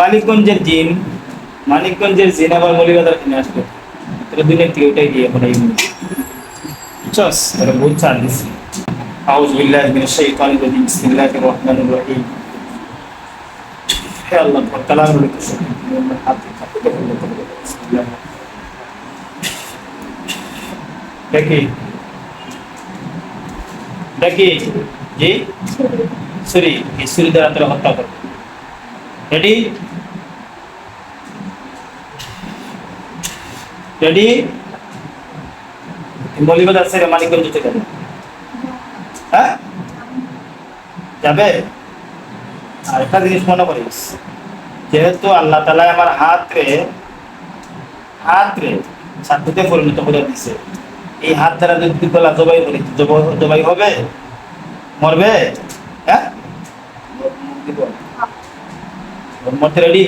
মানিকগঞ্জের জিন মানিকগঞ্জের জিন আবার মলিবাজার কিনে আসবে। তোরা দুই থেকে ওটাই দিয়ে এখন এই চস তোরা বহুত চাল দিছি। আউজ বিল্লাহ মিনাশ শাইতানির রাজিম রহিম হে আল্লাহ দেখি। দেখি। জি? সুরি। এই সুরি দ্বারা তোরা হত্যা করবে। রেডি রেডি মলিবাদ আছে মানিকগঞ্জ থেকে হ্যাঁ যাবে আর একটা জিনিস মনে করিস, যেহেতু আল্লাহ তালা আমার হাত রে হাত রে সাধ্যতে পরিণত করে দিছে এই হাত দ্বারা যদি গলা জবাই করি জব- জবাই হবে? মরবে? হ্যাঁ? মরতে রেডি।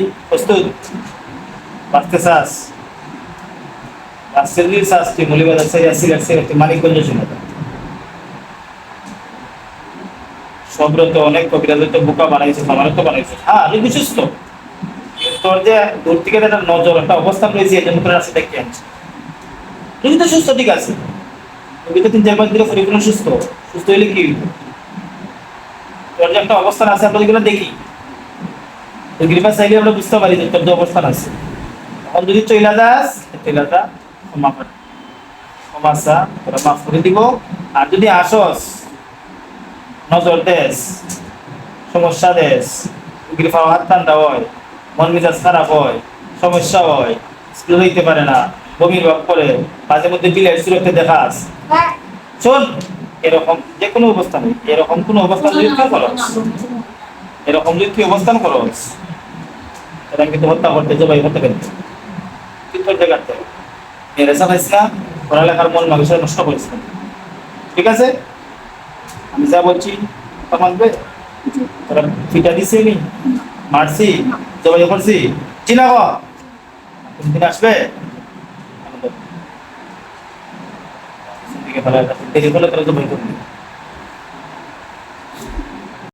তো অনেক তো বোকা বানাইছে তো বানাইছে। হ্যাঁ আমি বিশ্বস্ত। তোর যে দূর থেকে একটা নজর, একটা অবস্থান রয়েছে, এই জন্য তোর তুমি তো সুস্থ, ঠিক আছে। তুমি তো তিন, চার পাঁচ দিনে পরিপূর্ণ সুস্থ। সুস্থ হইলে কি? তোর যে একটা অবস্থান আছে, আমরা দেখি কৃপা চাইলে আমরা বুঝতে পারি যে যে অবস্থান আছে। এখন যদি চইলা যাস ক্ষমা কর। তোরা মাফ করে দিব। আর যদি আসস নজর দেশ সমস্যা দেশ গ্রিফা হাত ঠান্ডা হয় মন মেজাজ খারাপ হয় সমস্যা হয় স্কুল হইতে পারে না বমির ভাব করে মাঝে মধ্যে বিলের সুরক্ষে দেখাস। শোন এরকম যে কোনো অবস্থান এরকম কোনো অবস্থান যদি করস এরকম যদি তুই অবস্থান করস আমি কিন্তু হত্যা করতে যাব, এই হত্যা করতে তোর জায়গাতে মেরে চালাইস না পড়ালেখার মন মানসিক নষ্ট করিস না ঠিক আছে? আমি যা বলছি, তা মানবে? তোরা ফিটা দিছে নি? মারছি? জবাই করছি? চিনা গ। কোনদিন আসবে? দেরি হলে তোরা জবাই করবি।